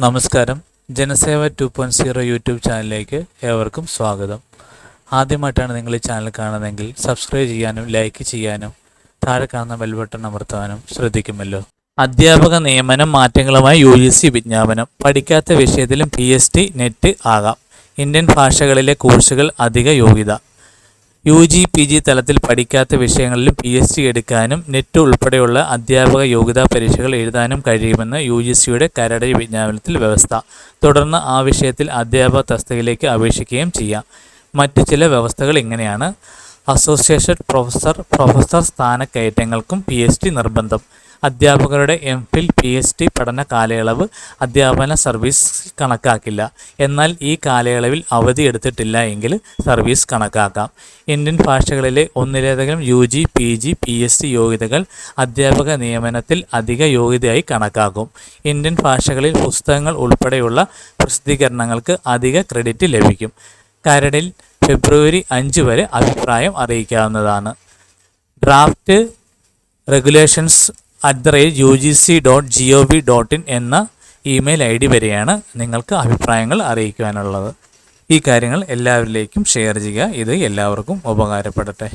നമസ്കാരം. Janaseva two point zero YouTube ചാനലിലേക്ക് ഏവർക്കും സ്വാഗതം. ആദ്യമായിട്ടാണ് നിങ്ങൾ ഈ ചാനൽ കാണുന്നതെങ്കിൽ സബ്സ്ക്രൈബ് ചെയ്യാനും ലൈക്ക് ചെയ്യാനും താഴെ കാണുന്ന ബെൽ ബട്ടൺ അമർത്താനും ശ്രദ്ധിക്കുമല്ലോ. അധ്യാപക നിയമനം മാറ്റങ്ങളുമായി യു ജി സി വിജ്ഞാപനം. പഠിക്കാത്ത വിഷയത്തിലും പി എസ് ടി നെറ്റ് ആകാം. ഇന്ത്യൻ ഭാഷകളിലെ കോഴ്സുകൾ അധിക യോഗ്യത. യു ജി പി ജി തലത്തിൽ പഠിക്കാത്ത വിഷയങ്ങളിൽ പി എച്ച് ഡി എടുക്കാനും നെറ്റ് ഉൾപ്പെടെയുള്ള അധ്യാപക യോഗ്യതാ പരീക്ഷകൾ എഴുതാനും കഴിയുമെന്ന് യു ജി സിയുടെ കരട് വിജ്ഞാപനത്തിൽ വ്യവസ്ഥ. തുടർന്ന് ആ വിഷയത്തിൽ അധ്യാപക തസ്തികയിലേക്ക് അപേക്ഷിക്കുകയും ചെയ്യാം. മറ്റു ചില വ്യവസ്ഥകൾ ഇങ്ങനെയാണ്. അസോസിയേഷൻ പ്രൊഫസർ പ്രൊഫസർ സ്ഥാനക്കയറ്റങ്ങൾക്കും പി എച്ച് ഡി നിർബന്ധം. അധ്യാപകരുടെ M Phil P H D പഠന കാലയളവ് അധ്യാപന സർവീസ് കണക്കാക്കില്ല. എന്നാൽ ഈ കാലയളവിൽ അവധി എടുത്തിട്ടില്ല എങ്കിൽ സർവീസ് കണക്കാക്കാം. ഇന്ത്യൻ ഭാഷകളിലെ ഒന്നിലധികം U G P G P S C യോഗ്യതകൾ അധ്യാപക നിയമനത്തിൽ അധിക യോഗ്യതയായി കണക്കാക്കും. ഇന്ത്യൻ ഭാഷകളിൽ പുസ്തകങ്ങൾ ഉൾപ്പെടെയുള്ള പ്രസിദ്ധീകരണങ്ങൾക്ക് അധിക ക്രെഡിറ്റ് ലഭിക്കും. കരടിൽ ഫെബ്രുവരി അഞ്ച് വരെ അഭിപ്രായം അറിയിക്കാവുന്നതാണ്. Draft regulations at the rate U G C dot G O V dot in എന്ന ഇമെയിൽ ഐ ഡി വരെയാണ് നിങ്ങൾക്ക് അഭിപ്രായങ്ങൾ അറിയിക്കുവാനുള്ളത്. ഈ കാര്യങ്ങൾ എല്ലാവരിലേക്കും ഷെയർ ചെയ്യുക. ഇത് എല്ലാവർക്കും ഉപകാരപ്പെടട്ടെ.